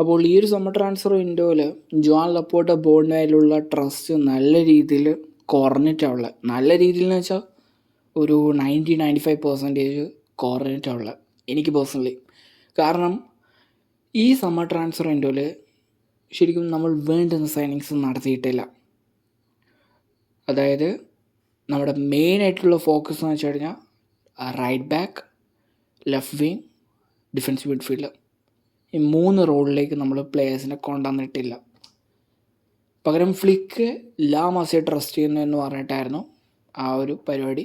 അപ്പോൾ ഈ ഒരു സമ്മർ ട്രാൻസ്ഫർ വിൻഡോയിൽ ജോൺ ലപ്പോട്ട ബോർഡിനായാലുള്ള ട്രസ്റ്റ് നല്ല രീതിയിൽ കുറഞ്ഞിട്ടാണ് നല്ല രീതിയിൽ എന്ന് വെച്ചാൽ ഒരു നയന്റി നയന്റി ഫൈവ് പെർസെന്റേജ് കുറഞ്ഞിട്ടാണ് എനിക്ക് പേഴ്സണലി കാരണം ഈ സമ്മർ ട്രാൻസ്ഫർ വിൻഡോയിൽ ശരിക്കും നമ്മൾ വേണ്ടുന്ന സൈനിങ്സ് നടത്തിയിട്ടില്ല. അതായത് നമ്മുടെ മെയിൻ ആയിട്ടുള്ള ഫോക്കസ് എന്ന് വെച്ച് കഴിഞ്ഞാൽ right back left wing defence midfield ഈ മൂന്ന് റോളിലേക്ക് നമ്മൾ പ്ലേയേഴ്സിനെ കൊണ്ടുവന്നിട്ടില്ല. പകരം ഫ്ലിക്ക് ലാ മസെ ട്രസ്റ്റ് ചെയ്യുന്നു എന്ന് പറഞ്ഞിട്ടായിരുന്നു ആ ഒരു പരിപാടി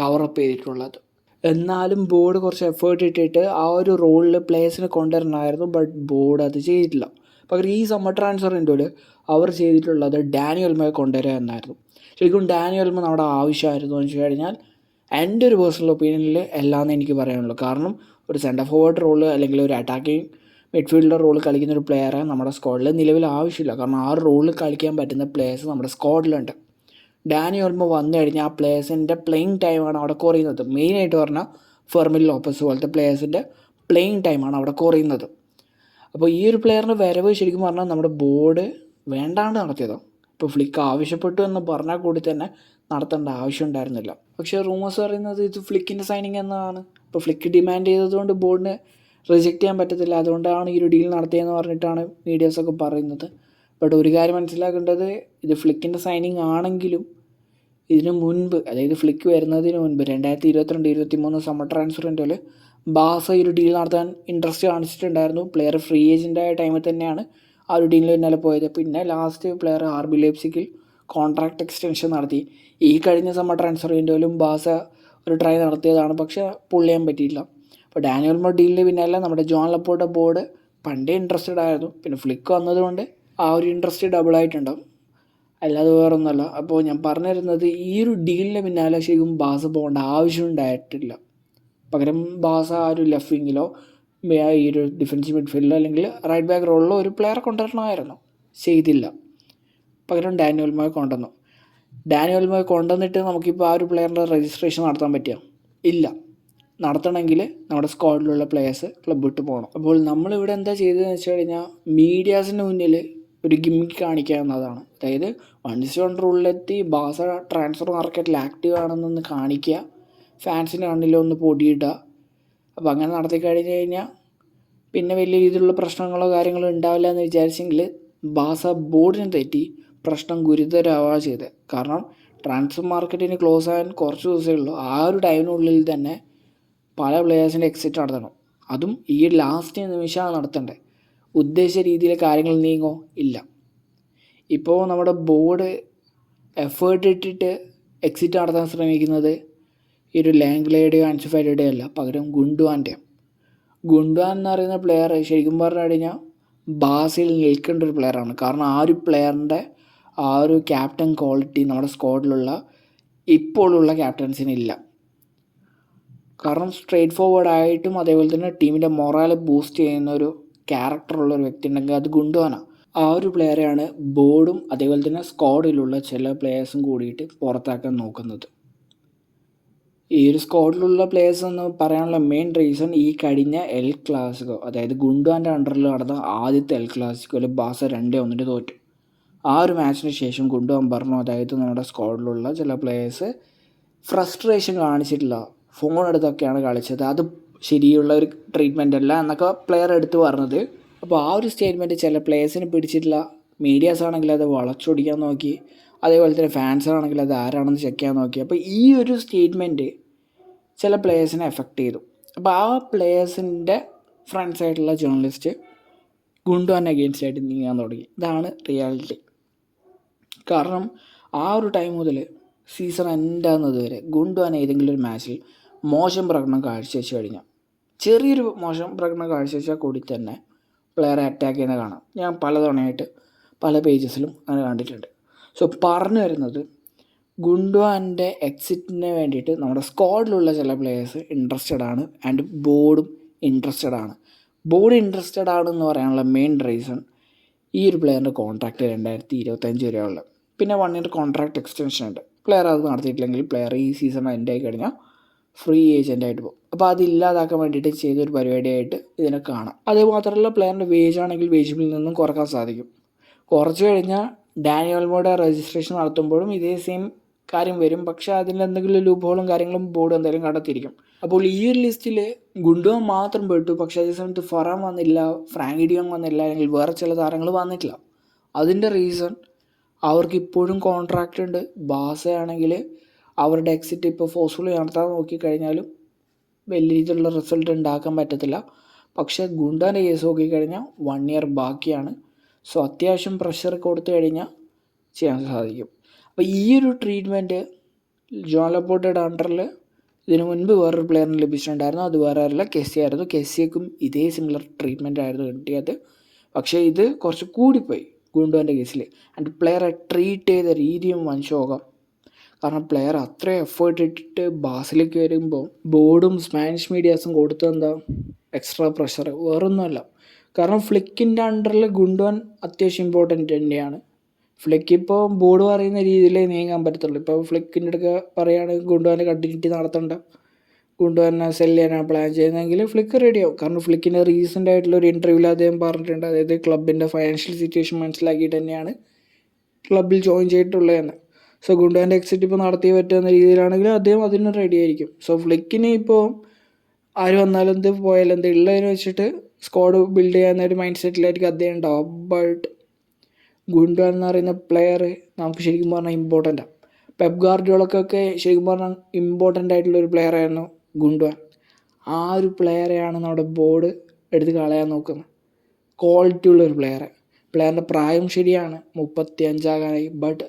കവറപ്പ് ചെയ്തിട്ടുള്ളത്. എന്നാലും ബോർഡ് കുറച്ച് എഫേർട്ട് ഇട്ടിട്ട് ആ ഒരു റോളിൽ പ്ലേയേഴ്സിനെ കൊണ്ടുവരണമായിരുന്നു ബട്ട് ബോർഡ് അത് ചെയ്തിട്ടില്ല. പകരം ഈ സമ്മർ ട്രാൻസ്ഫർ വിൻഡോയിൽ അവർ ചെയ്തിട്ടുള്ളത് ഡാനിയൽമയെ കൊണ്ടുവരിക എന്നായിരുന്നു. ശരിക്കും ഡാനിയൽമ നമ്മുടെ ആവശ്യമായിരുന്നു എന്ന് വെച്ച് കഴിഞ്ഞാൽ എന്റെ ഒരു പേഴ്സണൽ ഒപ്പീനിയനിൽ എല്ലാമെന്ന് എനിക്ക് പറയാനുള്ളൂ. കാരണം ഒരു സെന്റർ ഫോർവേഡ് റോൾ അല്ലെങ്കിൽ ഒരു അറ്റാക്കിങ് മിഡ്ഫീൽഡർ റോൾ കളിക്കുന്ന ഒരു പ്ലെയറെ നമ്മുടെ സ്ക്വാഡിൽ നിലവിൽ ആവശ്യമില്ല. കാരണം ആ റോളിൽ കളിക്കാൻ പറ്റുന്ന പ്ലേയേഴ്സ് നമ്മുടെ സ്ക്വാഡിലുണ്ട് ഡാനി ഓർമ്മ വന്നു കഴിഞ്ഞാൽ ആ പ്ലേയേഴ്സിന്റെ പ്ലെയിങ് ടൈമാണ് അവിടെ കുറയുന്നത്. മെയിനായിട്ട് പറഞ്ഞാൽ ഫെർമിൽ ലോപ്പസ് പോലത്തെ പ്ലേയേഴ്സിന്റെ പ്ലെയിങ് ടൈമാണ് അവിടെ കുറയുന്നത്. അപ്പോൾ ഈ ഒരു പ്ലെയറിന്റെ വരവ് ശരിക്കും പറഞ്ഞാൽ നമ്മുടെ ബോർഡ് വേണ്ടാണ്ട് നടത്തിയതോ. ഇപ്പോൾ ഫ്ലിക്ക് ആവശ്യപ്പെട്ടു എന്ന് പറഞ്ഞാൽ കൂടി തന്നെ നടത്തേണ്ട ആവശ്യം ഉണ്ടായിരുന്നില്ല. പക്ഷേ റൂമേഴ്സ് പറയുന്നത് ഇത് ഫ്ലിക്കിന്റെ സൈനിങ് എന്നതാണ് ഇപ്പോൾ ഫ്ലിക്ക് ഡിമാൻഡ് ചെയ്തതുകൊണ്ട് ബോർഡിന് റിജക്റ്റ് ചെയ്യാൻ പറ്റത്തില്ല. അതുകൊണ്ടാണ് ഈ ഒരു ഡീൽ നടത്തിയതെന്ന് പറഞ്ഞിട്ടാണ് മീഡിയാസൊക്കെ പറയുന്നത്. ബട്ട് ഒരു കാര്യം മനസ്സിലാക്കേണ്ടത് ഇത് ഫ്ലിക്കിന്റെ സൈനിങ് ആണെങ്കിലും ഇതിനു മുൻപ് അതായത് ഫ്ലിക്ക് വരുന്നതിന് മുൻപ് രണ്ടായിരത്തി ഇരുപത്തിരണ്ട് ഇരുപത്തി മൂന്ന് സമ്മർ ട്രാൻസ്ഫറിന്റെ ബാസ ഈ ഒരു ഡീൽ നടത്താൻ ഇൻട്രസ്റ്റ് കാണിച്ചിട്ടുണ്ടായിരുന്നു. പ്ലെയർ ഫ്രീ ഏജന്റായ ടൈമിൽ തന്നെയാണ് ആ ഒരു ഡീലിൽ പിന്നാലെ പോയത്. പിന്നെ ലാസ്റ്റ് പ്ലെയർ ആർ ബി ലേപ്സിക്കിൽ കോൺട്രാക്ട് എക്സ്റ്റൻഷൻ നടത്തി. ഈ കഴിഞ്ഞ സമ്മർ ട്രാൻസ്ഫർ വിൻഡോയിലും ബാസ ഒരു ട്രൈ നടത്തിയതാണ്. പക്ഷേ പുള്ളിയാൻ പറ്റിയില്ല. അപ്പോൾ ഡാനിയൽ മോ ഡീലിന് പിന്നാലെ നമ്മുടെ ജോൺ ലപ്പോട്ട ബോർഡ് പണ്ടേ ഇൻട്രസ്റ്റഡ് ആയിരുന്നു. പിന്നെ ഫ്ലിക്ക് വന്നതുകൊണ്ട് ആ ഒരു ഇൻട്രസ്റ്റ് ഡബിൾ ആയിട്ടുണ്ടാവും. അല്ലാതെ വേറൊന്നുമല്ല. അപ്പോൾ ഞാൻ പറഞ്ഞു തരുന്നത് ഈ ഒരു ഡീലിന് പിന്നാലെ ശരിക്കും ബാസ പോകേണ്ട ആവശ്യം ഉണ്ടായിട്ടില്ല. പകരം ബാസ ആ ഒരു ലെഫ്റ്റ് വിങ്ങിലോ ഈ ഒരു ഡിഫൻസീവ് മിഡ്ഫീൽഡിലോ അല്ലെങ്കിൽ റൈറ്റ് ബാക്ക് റോളിലോ ഒരു പ്ലെയറെ കൊണ്ടുവരണമായിരുന്നു. ചെയ്തില്ല. പകരം ഡാനിയൽ മോയെ കൊണ്ടുവന്നു. ഡാനിയൽ മോയെ കൊണ്ടുവന്നിട്ട് നമുക്കിപ്പോൾ ആ ഒരു പ്ലെയറിന്റെ രജിസ്ട്രേഷൻ നടത്താൻ പറ്റുക ഇല്ല. നടത്തണമെങ്കിൽ നമ്മുടെ സ്ക്വാഡിലുള്ള പ്ലേയേഴ്സ് ക്ലബ്ബ് വിട്ട് പോകണം അപ്പോൾ നമ്മളിവിടെ എന്താ ചെയ്തതെന്ന് വെച്ച് കഴിഞ്ഞാൽ മീഡിയാസിന്റെ മുന്നിൽ ഒരു ഗിമ്മിക്ക് കാണിക്കുക എന്നതാണ്. അതായത് വൺ ഇസ് വൺ റൂളിലെത്തി ബാസ ട്രാൻസ്ഫർ മാർക്കറ്റിൽ ആക്റ്റീവ് ആണെന്നൊന്ന് കാണിക്കുക ഫാൻസിന്റെ കണ്ണിലൊന്ന് പൊടിയിടുക. അപ്പോൾ അങ്ങനെ നടത്തി കഴിഞ്ഞ് കഴിഞ്ഞാൽ പിന്നെ വലിയ രീതിയിലുള്ള പ്രശ്നങ്ങളോ കാര്യങ്ങളോ ഉണ്ടാവില്ല എന്ന് വിചാരിച്ചെങ്കിൽ ബാസ ബോർഡിനെ തെറ്റി പ്രശ്നം ഗുരുതരമാവുക ചെയ്തത്. കാരണം ട്രാൻസ്ഫർ മാർക്കറ്റിന് ക്ലോസ് ആകാൻ കുറച്ച് ദിവസമേ ഉള്ളൂ. ആ ഒരു ടൈമിനുള്ളിൽ തന്നെ പല പ്ലെയേഴ്സിന്റെ എക്സിറ്റ് നടത്തണം. അതും ഈ ലാസ്റ്റ് നിമിഷമാണ് നടത്തേണ്ടത്. ഉദ്ദേശിച്ച രീതിയിൽ കാര്യങ്ങൾ നീങ്ങോ? ഇല്ല. ഇപ്പോൾ നമ്മുടെ ബോർഡ് എഫേർട്ട് ഇട്ടിട്ട് എക്സിറ്റ് നടത്താൻ ശ്രമിക്കുന്നത് ഈ ഒരു ലാംഗ്ലയുടെയോ അൻസുഫാരിയുടെയോ അല്ല പകരം ഗുണ്ടുവാന്റെയും ഗുണ്ടുവാൻ എന്ന് പറയുന്ന പ്ലെയർ ശരിക്കും പറഞ്ഞു കഴിഞ്ഞാൽ ബാസിൽ നിൽക്കേണ്ട ഒരു പ്ലെയറാണ് കാരണം ആ ഒരു പ്ലെയറിന്റെ ആ ഒരു ക്യാപ്റ്റൻ ക്വാളിറ്റി നമ്മുടെ സ്ക്വാഡിലുള്ള ഇപ്പോഴുള്ള ക്യാപ്റ്റൻസിനില്ല കാരണം സ്ട്രേറ്റ് ഫോർവേഡ് ആയിട്ടും അതേപോലെ തന്നെ ടീമിന്റെ മൊറാൽ ബൂസ്റ്റ് ചെയ്യുന്ന ഒരു ക്യാരക്ടറുള്ള ഒരു വ്യക്തി ഉണ്ടെങ്കിൽ അത് ഗുണ്ടുവാനാണ് ആ ഒരു പ്ലെയറെയാണ് ബോർഡും അതേപോലെ തന്നെ സ്ക്വാഡിലുള്ള ചില പ്ലെയേഴ്സും കൂടിയിട്ട് പുറത്താക്കാൻ നോക്കുന്നത്. ഈ ഒരു സ്ക്വാഡിലുള്ള പ്ലെയേഴ്സ് എന്ന് പറയാനുള്ള മെയിൻ റീസൺ ഈ കഴിഞ്ഞ എൽ ക്ലാസിക്കോ അതായത് ഗുണ്ടുവാന്റെ അണ്ടറിൽ നടന്ന ആദ്യത്തെ എൽ ക്ലാസിക്കോയിൽ ബാസ രണ്ടേ ഒന്നിന് തോറ്റു. ആ ഒരു മാച്ചിന് ശേഷം ഗുണ്ടുവാൻ പറഞ്ഞു അതായത് നമ്മുടെ സ്ക്വാഡിലുള്ള ചില പ്ലേയേഴ്സ് ഫ്രസ്ട്രേഷൻ കാണിച്ചിട്ടില്ല. ഫോൺ എടുത്തൊക്കെയാണ് കളിച്ചത്. അത് ശരിയുള്ള ഒരു ട്രീറ്റ്മെന്റ് അല്ല എന്നൊക്കെ പ്ലെയർ എടുത്തു പറഞ്ഞത്. അപ്പോൾ ആ ഒരു സ്റ്റേറ്റ്മെന്റ് ചില പ്ലേയേഴ്സിന് പിടിച്ചിട്ടില്ല മീഡിയാസ് ആണെങ്കിൽ അത് വളച്ചൊടിക്കാൻ നോക്കി. അതേപോലെ തന്നെ ഫാൻസാണെങ്കിൽ അത് ആരാണെന്ന് ചെക്ക് ചെയ്യാൻ നോക്കി. അപ്പോൾ ഈ ഒരു സ്റ്റേറ്റ്മെന്റ് ചില പ്ലേയേഴ്സിനെ എഫക്റ്റ് ചെയ്തു. അപ്പോൾ ആ പ്ലേയേഴ്സിന്റെ ഫ്രണ്ട്സ് ആയിട്ടുള്ള ജേർണലിസ്റ്റ് ഗുണ്ടുവാൻ അഗെയിൻസ്റ്റ് ആയിട്ട് നീങ്ങാൻ തുടങ്ങി. ഇതാണ് റിയാലിറ്റി കാരണം ആ ഒരു ടൈം മുതൽ സീസൺ എൻഡ് ആകുന്നത് വരെ ഗുണ്ടുവാൻ ഏതെങ്കിലും ഒരു മാച്ചിൽ മോശം പ്രകടനം കാഴ്ചവെച്ച് കഴിഞ്ഞാൽ ചെറിയൊരു മോശം പ്രകടനം കാഴ്ചവെച്ചാൽ കൂടി തന്നെ പ്ലെയറെ അറ്റാക്ക് ചെയ്യുന്നത് കാണാം. ഞാൻ പലതവണയായിട്ട് പല പേജസിലും അങ്ങനെ കണ്ടിട്ടുണ്ട്. സോ പറഞ്ഞു വരുന്നത് ഗുണ്ടുവാന്റെ എക്സിറ്റിന് വേണ്ടിയിട്ട് നമ്മുടെ സ്ക്വാഡിലുള്ള ചില പ്ലേയേഴ്സ് ഇൻട്രസ്റ്റഡ് ആണ് ആൻഡ് ബോർഡും ഇൻട്രസ്റ്റഡ് ആണ്. ബോർഡ് ഇൻട്രസ്റ്റഡ് ആണെന്ന് പറയാനുള്ള മെയിൻ റീസൺ ഈ ഒരു പ്ലെയറിന്റെ കോൺട്രാക്റ്റ് രണ്ടായിരത്തി ഇരുപത്തഞ്ച് വരെയുള്ള പിന്നെ വൺ ഇയർ കോൺട്രാക്ട് എക്സ്റ്റൻഷൻ ഉണ്ട്. പ്ലെയർ അത് നടത്തിയിട്ടില്ലെങ്കിൽ പ്ലെയർ ഈ സീസൺ എൻഡ് ആയി കഴിഞ്ഞാൽ ഫ്രീ ഏജന്റായിട്ട് പോകും. അപ്പോൾ അത് ഇല്ലാതാക്കാൻ വേണ്ടിയിട്ട് ചെയ്തൊരു പരിപാടിയായിട്ട് ഇതിനെ കാണാം. അതുമാത്രമല്ല പ്ലെയറിന്റെ വേജ് ആണെങ്കിൽ വേജ് ബില്ലിൽ നിന്നും കുറയ്ക്കാൻ സാധിക്കും. കുറച്ച് കഴിഞ്ഞാൽ മോഡ രജിസ്ട്രേഷൻ നടത്തുമ്പോഴും ഇതേ സെയിം കാര്യം വരും. പക്ഷേ അതിൽ എന്തെങ്കിലും ലൂപ്പുകളും കാര്യങ്ങളും ബോർഡ് എന്തായാലും കണ്ടെത്തിയിരിക്കും. അപ്പോൾ ഈ ഒരു ലിസ്റ്റിൽ ഗുണ്ടുവൻ മാത്രം പെട്ടു. പക്ഷേ അതേ സമയത്ത് ഫറാൻ വന്നില്ല ഫ്രാങ്കിഡിയോങ് വന്നില്ല അല്ലെങ്കിൽ വേറെ ചില താരങ്ങൾ വന്നിട്ടില്ല. അതിന്റെ റീസൺ അവർക്ക് ഇപ്പോഴും കോൺട്രാക്റ്റ് ഉണ്ട്. ബാസയാണെങ്കിൽ അവരുടെ എക്സിറ്റ് ഇപ്പോൾ ഫോഴ്സ്ഫുള്ളി നടത്താൻ നോക്കിക്കഴിഞ്ഞാലും വലിയ രീതിയിലുള്ള റിസൾട്ട് ഉണ്ടാക്കാൻ പറ്റത്തില്ല. പക്ഷേ ഗുണ്ടാന്റെ കേസ് നോക്കിക്കഴിഞ്ഞാൽ വൺ ഇയർ ബാക്കിയാണ്. സോ അത്യാവശ്യം പ്രഷർ കൊടുത്തു കഴിഞ്ഞാൽ ചെയ്യാൻ സാധിക്കും. അപ്പോൾ ഈ ഒരു ട്രീറ്റ്മെന്റ് ജോൺ ലബോട്ടയുടെ അണ്ടറിൽ ഇതിനു മുൻപ് വേറൊരു പ്ലെയറിന് ലഭിച്ചിട്ടുണ്ടായിരുന്നു. അത് വേറെ ആരല്ല കെസ്സി ആയിരുന്നു. കെസ്സിയക്കും ഇതേ സിമിലർ ട്രീറ്റ്മെന്റ് ആയിരുന്നു കിട്ടിയത്. പക്ഷേ ഇത് കുറച്ച് കൂടിപ്പോയി ഗുണ്ടുവിന്റെ കേസിൽ ആൻഡ് പ്ലെയറെ ട്രീറ്റ് ചെയ്ത രീതിയും വൻശോകം. കാരണം പ്ലെയർ അത്ര എഫേർട്ട് ഇട്ടിട്ട് ബാസിലേക്ക് വരുമ്പോൾ ബോർഡും സ്പാനിഷ് മീഡിയാസും കൊടുത്തെന്താ എക്സ്ട്രാ പ്രഷർ വേറൊന്നുമല്ല. കാരണം ഫ്ലിക്കിന്റെ അണ്ടറിൽ ഗുണ്ടുവൻ അത്യാവശ്യം ഇമ്പോർട്ടന്റ് തന്നെയാണ്. ഫ്ലിക്ക് ഇപ്പോൾ ബോർഡ് പറയുന്ന രീതിയിലേ നീങ്ങാൻ പറ്റത്തുള്ളൂ. ഇപ്പോൾ ഫ്ലിക്കിന്റെ അടുക്ക പറയുകയാണെങ്കിൽ ഗുണ്ടുവന്റെ കണ്ടിന്യൂറ്റി നടത്തണ്ട. ഗുണ്ടുവനെ സെൽ ചെയ്യാനാണ് പ്ലാൻ ചെയ്യുന്നതെങ്കിൽ ഫ്ലിക്ക് റെഡിയാവും കാരണം ഫ്ലിക്കിന്റെ റീസെന്റ് ആയിട്ടുള്ള ഒരു ഇന്റർവ്യൂവിൽ അദ്ദേഹം പറഞ്ഞിട്ടുണ്ട്. അതായത് ക്ലബിന്റെ ഫൈനാൻഷ്യൽ സിറ്റുവേഷൻ മനസ്സിലാക്കിയിട്ട് തന്നെയാണ് ക്ലബിൽ ജോയിൻ ചെയ്തിട്ടുള്ളതെന്ന്. സോ ഗുണ്ടാന്റെ എക്സിറ്റ് ഇപ്പോൾ നടത്തി പറ്റുന്ന രീതിയിലാണെങ്കിൽ അദ്ദേഹം അതിന് റെഡി ആയിരിക്കും. സോ ഫ്ലിക്കിന് ഇപ്പോൾ ആര് വന്നാലും എന്ത് പോയാലും എന്ത് ഉള്ളതിന് വെച്ചിട്ട് സ്ക്വാഡ് ബിൽഡ് ചെയ്യാവുന്ന ഒരു മൈൻഡ് സെറ്റിലായിരിക്കും അദ്ദേഹം ഉണ്ടാവും ബട്ട് ഗുണ്ടാൻ എന്ന് പറയുന്ന പ്ലെയർ നമുക്ക് ശരിക്കും പറഞ്ഞാൽ ഇമ്പോർട്ടന്റാണ് പെപ് ഗാർഡിയോളക്കൊക്കെ ശരിക്കും പറഞ്ഞാൽ ഇമ്പോർട്ടന്റ് ആയിട്ടുള്ള ഒരു പ്ലെയർ ആയിരുന്നു ഗുണ്ടുവാൻ ആ ഒരു പ്ലെയറെയാണ് നമ്മുടെ ബോർഡ് എടുത്ത് കളയാൻ നോക്കുന്നത്. ക്വാളിറ്റി ഉള്ള ഒരു പ്ലെയറെ പ്ലെയറിന്റെ പ്രായം ശരിയാണ് മുപ്പത്തി അഞ്ചാകാനായി ബട്ട്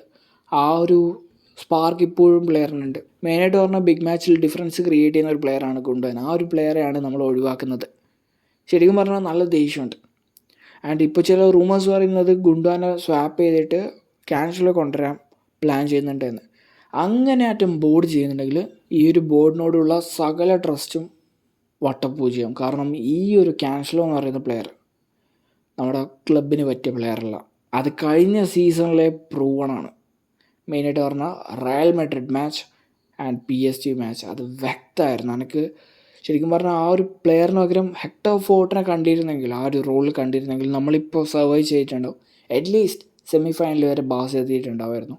ആ ഒരു സ്പാർക്ക് ഇപ്പോഴും പ്ലെയറിനുണ്ട് മെയിനായിട്ട് പറഞ്ഞാൽ ബിഗ് മാച്ചിൽ ഡിഫറൻസ് ക്രിയേറ്റ് ചെയ്യുന്ന ഒരു പ്ലെയറാണ് കൊണ്ടുവരുന്നത്. ആ ഒരു പ്ലെയറെയാണ് നമ്മൾ ഒഴിവാക്കുന്നത്. ശരിക്കും പറഞ്ഞാൽ നല്ല ദേഷ്യമുണ്ട്. ആൻഡ് ഇപ്പോൾ ചില റൂമേഴ്സ് പറയുന്നത് ഗുണ്ടുവാനെ സ്വാപ്പ് ചെയ്തിട്ട് ക്യാൻസൽ കൊണ്ടുവരാൻ പ്ലാൻ ചെയ്യുന്നുണ്ടെന്ന്. അങ്ങനെ ആറ്റം ബോർഡ് ചെയ്യുന്നുണ്ടെങ്കിൽ ഈ ഒരു ബോർഡിനോടുള്ള സകല ട്രസ്റ്റും വട്ടപൂജ്യം. കാരണം ഈ ഒരു ക്യാൻസലോ എന്ന് പറയുന്ന പ്ലെയർ നമ്മുടെ ക്ലബിന് പറ്റിയ പ്ലെയറല്ല അത് കഴിഞ്ഞ സീസണിലെ പ്രൂവണാണ് മെയിനായിട്ട് പറഞ്ഞാൽ Real Madrid match and P S G match അത് വ്യക്തമായിരുന്നു. എനിക്ക് ശരിക്കും പറഞ്ഞാൽ ആ ഒരു പ്ലെയറിന് പകരം ഹെക്ടർ ഫോർട്ടിനെ കണ്ടിരുന്നെങ്കിൽ ആ ഒരു റോളിൽ കണ്ടിരുന്നെങ്കിൽ നമ്മളിപ്പോൾ സർവൈവ് ചെയ്തിട്ടുണ്ടാവും. അറ്റ്ലീസ്റ്റ് സെമി ഫൈനൽ വരെ ബാസ് എത്തിയിട്ടുണ്ടാവുമായിരുന്നു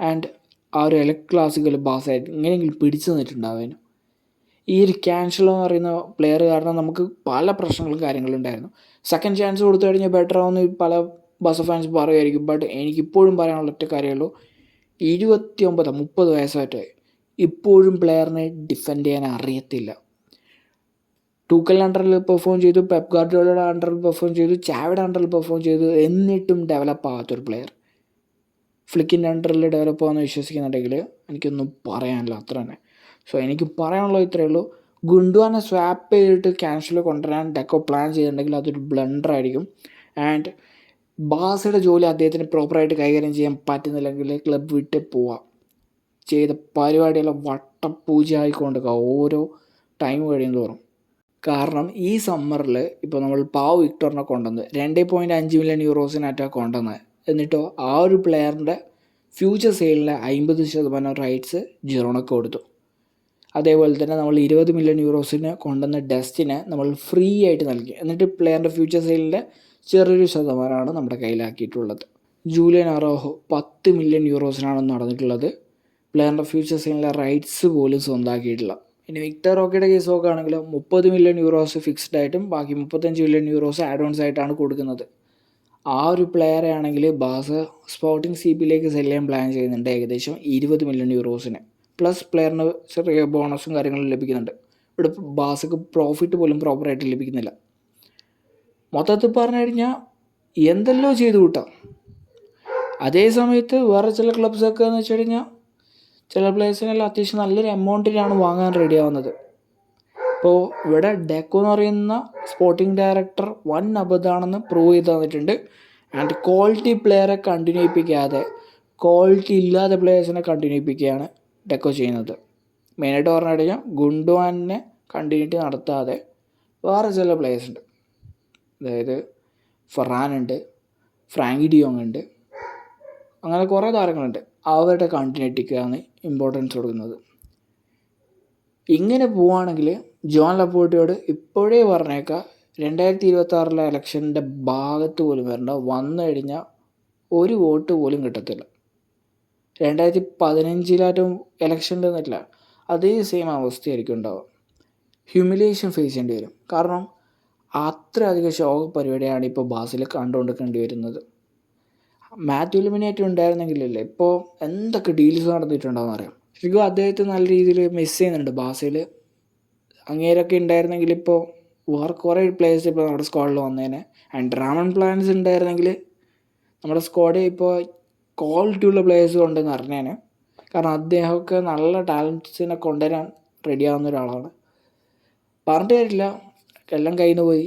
ആൻഡ് ആ ഒരു എലക്ട് ക്ലാസ്സുകൾ ബാസ് ആയിട്ട് ഇങ്ങനെയെങ്കിലും പിടിച്ചു നിന്നിട്ടുണ്ടാവുമായിരുന്നു ഈ ഒരു ക്യാൻസലോ എന്ന് പറയുന്ന പ്ലെയർ കാരണം നമുക്ക് പല പ്രശ്നങ്ങളും കാര്യങ്ങളും ഉണ്ടായിരുന്നു. സെക്കൻഡ് ചാൻസ് കൊടുത്തു കഴിഞ്ഞാൽ ബെറ്റർ ആവുമെന്ന് പല ബസ് ഫാൻസ് പറയുമായിരിക്കും. ബട്ട് എനിക്കിപ്പോഴും പറയാനുള്ള ഒറ്റ കാര്യമുള്ളൂ ഇരുപത്തി ഒമ്പത് മുപ്പത് വയസ്സായിട്ട് ഇപ്പോഴും പ്ലെയറിനെ ഡിഫെൻഡ് ചെയ്യാൻ അറിയത്തില്ല. ടൂക്കൽ അണ്ടറിൽ പെർഫോം ചെയ്തു പെപ് ഗാർഡിയോളയുടെ അണ്ടറിൽ പെർഫോം ചെയ്തു ചാവിഡ് അണ്ടറിൽ പെർഫോം ചെയ്തു എന്നിട്ടും ഡെവലപ്പ് ആകാത്തൊരു പ്ലെയർ ഫ്ലിക്കിന്റെ അണ്ടറിൽ ഡെവലപ്പ് ആകുമെന്ന് വിശ്വസിക്കുന്നുണ്ടെങ്കിൽ എനിക്കൊന്നും പറയാനില്ല അത്ര തന്നെ. സോ എനിക്ക് പറയാനുള്ളത് ഇത്രയേ ഉള്ളൂ. ഗുണ്ടുവാനെ സ്വാപ്പ് ചെയ്തിട്ട് ക്യാൻസൽ കൊണ്ടുവരാൻ ഡെക്കോ പ്ലാൻ ചെയ്തിട്ടുണ്ടെങ്കിൽ അതൊരു ബ്ലണ്ടർ ആയിരിക്കും. ആൻഡ് ബാസയുടെ ജോലി അദ്ദേഹത്തിന് പ്രോപ്പറായിട്ട് കൈകാര്യം ചെയ്യാൻ പറ്റുന്നില്ലെങ്കിൽ ക്ലബ് വിട്ട് പോവാം. ചെയ്ത പരിപാടിയെല്ലാം വട്ടപ്പൂജ ആയിക്കൊണ്ടിരിക്കുക ഓരോ ടൈം കഴിയും തോറും. കാരണം ഈ സമ്മറിൽ ഇപ്പോൾ നമ്മൾ പാവ് വിക്ടറിനെ കൊണ്ടുവന്ന് രണ്ട് പോയിന്റ് അഞ്ച് മില്യൺ യൂറോസിനായിട്ടാണ് കൊണ്ടുവന്നത് എന്നിട്ടോ ആ ഒരു പ്ലെയറിന്റെ ഫ്യൂച്ചർ സെയിലിലെ അമ്പത് ശതമാനം റൈറ്റ്സ് ജിറോണക്ക് കൊടുത്തു. അതേപോലെ തന്നെ നമ്മൾ ഇരുപത് മില്യൺ യൂറോസിന് കൊണ്ടുവന്ന ഡെസ്റ്റിനെ നമ്മൾ ഫ്രീ ആയിട്ട് നൽകി. എന്നിട്ട് പ്ലെയറിന്റെ ഫ്യൂച്ചർ സെയിലിന്റെ ചെറിയൊരു ശതമാനമാണ് നമ്മുടെ കയ്യിലാക്കിയിട്ടുള്ളത്. ജൂലിയൻ അറോഹോ പത്ത് മില്യൺ യൂറോസിനാണ് നടന്നിട്ടുള്ളത്. പ്ലെയറിന്റെ ഫ്യൂച്ചർ സീനിലെ റൈറ്റ്സ് പോലും സ്വന്തമാക്കിയിട്ടില്ല ഇനി വിക്ടർ റോക്കയുടെ കേസ് നോക്കുകയാണെങ്കിൽ മുപ്പത് മില്യൺ യൂറോസ് ഫിക്സ്ഡ് ആയിട്ടും ബാക്കി മുപ്പത്തഞ്ച് മില്യൺ യൂറോസ് ഓൺസ് ആയിട്ടാണ് കൊടുക്കുന്നത്. ആ ഒരു പ്ലെയറെ ആണെങ്കിൽ ബാസ് സ്പോർട്ടിംഗ് സി പിയിലേക്ക് സെൽ ചെയ്യാൻ പ്ലാൻ ചെയ്യുന്നുണ്ട് ഏകദേശം ഇരുപത് മില്യൺ യൂറോസിന്. പ്ലസ് പ്ലെയറിന് ചെറിയ ബോണസും കാര്യങ്ങളും ലഭിക്കുന്നുണ്ട്. ഇവിടെ ബാസ്ക്ക് പ്രോഫിറ്റ് പോലും പ്രോപ്പറായിട്ട് ലഭിക്കുന്നില്ല. മൊത്തത്തിൽ പറഞ്ഞു കഴിഞ്ഞാൽ എന്തെല്ലോ ചെയ്തു കൂട്ടാം. അതേ സമയത്ത് വേറെ ചില ക്ലബ്സൊക്കെ എന്ന് വെച്ച് കഴിഞ്ഞാൽ ചില പ്ലേയേഴ്സിനെല്ലാം അത്യാവശ്യം നല്ലൊരു എമൗണ്ടിനാണ് വാങ്ങാൻ റെഡി ആവുന്നത്. ഇപ്പോൾ ഇവിടെ ഡെക്കോ എന്ന് പറയുന്ന സ്പോർട്ടിംഗ് ഡയറക്ടർ വൻ അബദ്ധമാണെന്ന് പ്രൂവ് ചെയ്ത് തന്നിട്ടുണ്ട്. ആൻഡ് ക്വാളിറ്റി പ്ലെയറെ കണ്ടിന്യൂ ചെയ്യിപ്പിക്കാതെ ക്വാളിറ്റി ഇല്ലാത്ത പ്ലെയേഴ്സിനെ കണ്ടിന്യൂ ചെയ്യിപ്പിക്കുകയാണ് ഡെക്കോ ചെയ്യുന്നത്. മെയിനായിട്ട് പറഞ്ഞു കഴിഞ്ഞാൽ ഗുണ്ടുവാനെ കണ്ടിന്യൂറ്റി നടത്താതെ വേറെ ചില പ്ലേയേഴ്സ് ഉണ്ട്. അതായത് ഫറാൻ ഉണ്ട് ഫ്രാങ്കി ഡിയോങ് ഉണ്ട് അങ്ങനെ കുറേ താരങ്ങളുണ്ട്. അവരുടെ കണ്ടിന്യൂറ്റിക്കാണ് ഇമ്പോർട്ടൻസ് കൊടുക്കുന്നത്. ഇങ്ങനെ പോവുകയാണെങ്കിൽ ജോൺ ലപ്പോട്ടിയോട് ഇപ്പോഴേ പറഞ്ഞേക്കാം രണ്ടായിരത്തി ഇരുപത്തി ആറിലെ ഇലക്ഷന്റെ ഭാഗത്ത് പോലും വരണ്ട വന്നു കഴിഞ്ഞാൽ ഒരു വോട്ട് പോലും കിട്ടത്തില്ല. രണ്ടായിരത്തി പതിനഞ്ചിലാറ്റും ഇലക്ഷൻ ഉണ്ടെന്നില്ല അതേ സെയിം അവസ്ഥയായിരിക്കും ഉണ്ടാവുക. ഹ്യൂമിലേഷൻ ഫേസ് ചെയ്യേണ്ടി വരും. കാരണം അത്രയധികം ശോക പരിപാടിയാണ് ഇപ്പോൾ ബാസിൽ കണ്ടുകൊണ്ടിരിക്കേണ്ടി വരുന്നത് മാത്യു ലിമിനേറ്റ് ഉണ്ടായിരുന്നെങ്കിലല്ലേ ഇപ്പോൾ എന്തൊക്കെ ഡീൽസ് നടന്നിട്ടുണ്ടാവും അറിയാം. ശരിക്കും അദ്ദേഹത്തെ നല്ല രീതിയിൽ മിസ് ചെയ്യുന്നുണ്ട് ബാസിൽ. അങ്ങേരൊക്കെ ഉണ്ടായിരുന്നെങ്കിൽ ഇപ്പോൾ വേറെ കുറേ പ്ലേയേഴ്സ് ഇപ്പോൾ നമ്മുടെ സ്ക്വാഡിൽ വന്നേനെ. ആൻഡ് ഡ്രാമൺ പ്ലാൻസ് ഉണ്ടായിരുന്നെങ്കിൽ നമ്മുടെ സ്ക്വാഡിൽ ഇപ്പോൾ ക്വാളിറ്റി ഉള്ള പ്ലേയേഴ്സ് ഉണ്ടെന്ന് അറിഞ്ഞേനെ. കാരണം അദ്ദേഹമൊക്കെ നല്ല ടാലൻസിനെ കൊണ്ടുവരാൻ റെഡിയാവുന്ന ഒരാളാണ്. പറഞ്ഞിട്ട് കാര്യമില്ല. എല്ലാം നിന്ന് പോയി.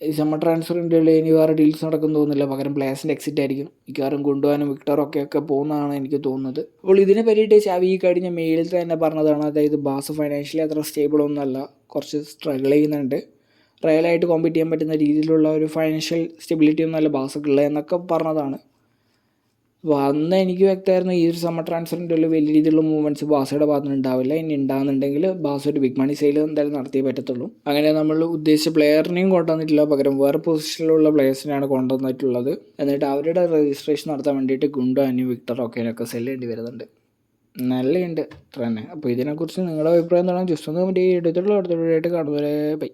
ഈ സമ്മർ ട്രാൻസ്ഫറിന്റെ ഉള്ളിൽ ഇനി വേറെ ഡീൽസ് നടക്കും തോന്നുന്നില്ല. പകരം പ്ലേയേഴ്സിന്റെ എക്സിറ്റ് ആയിരിക്കും. മിക്കവാറും കൊണ്ടുപോകാനും വിക്ടറൊക്കെ ഒക്കെ ഒക്കെ പോകുന്നതാണ് എനിക്ക് തോന്നുന്നത്. അപ്പോൾ ഇതിനെ പറ്റിയിട്ട് ചാവി ഈ കഴിഞ്ഞ മെയിലിൽ തന്നെ പറഞ്ഞതാണ്. അതായത് ബാസ് ഫൈനാൻഷ്യലി അത്ര സ്റ്റേബിൾ ഒന്നുമല്ല കുറച്ച് സ്ട്രഗിൾ ചെയ്യുന്നുണ്ട്. റയലായിട്ട് കോമ്പീറ്റ് ചെയ്യാൻ പറ്റുന്ന രീതിയിലുള്ള ഒരു ഫൈനാൻഷ്യൽ സ്റ്റെബിലിറ്റി ഒന്നുമല്ല ബാസൊക്കെ ഉള്ളത് എന്നൊക്കെ പറഞ്ഞതാണ്. അപ്പോൾ അന്ന് എനിക്ക് വ്യക്തമായിരുന്നു ഈ ഒരു സമ്മർ ട്രാൻസ്ഫറിന്റെ വലിയ രീതിയിലുള്ള മൂവ്മെന്റ്സ് ബാസയുടെ ഭാഗത്ത് നിന്ന് ഉണ്ടാവില്ല. ഇനി ഉണ്ടാകുന്നുണ്ടെങ്കിൽ ബാസ ഒരു ബിഗ് മണി സെയിൽ എന്തായാലും നടത്തിയേ പറ്റത്തുള്ളൂ. അങ്ങനെ നമ്മൾ ഉദ്ദേശിച്ച പ്ലെയറിനെയും കൊണ്ടുവന്നിട്ടില്ല പകരം വേറെ പൊസിഷനിലുള്ള പ്ലെയേഴ്സിനെയാണ് കൊണ്ടുവന്നിട്ടുള്ളത് എന്നിട്ട് അവരുടെ രജിസ്ട്രേഷൻ നടത്താൻ വേണ്ടിയിട്ട് ഗുണ്ടോ അനി വിക്ടർ ഒക്കെ സെല്ല് ചെയ്യേണ്ടി വരുന്നുണ്ട്. നല്ലതുണ്ട് അത്ര തന്നെ അപ്പോൾ ഇതിനെക്കുറിച്ച് നിങ്ങളുടെ അഭിപ്രായം എന്താണ്? ജസ്റ്റ് ഒന്ന് മറ്റേ എടുത്തിട്ടുള്ള അടുത്ത വീഡിയോ ആയിട്ട് കാണുന്നവരെ ബൈ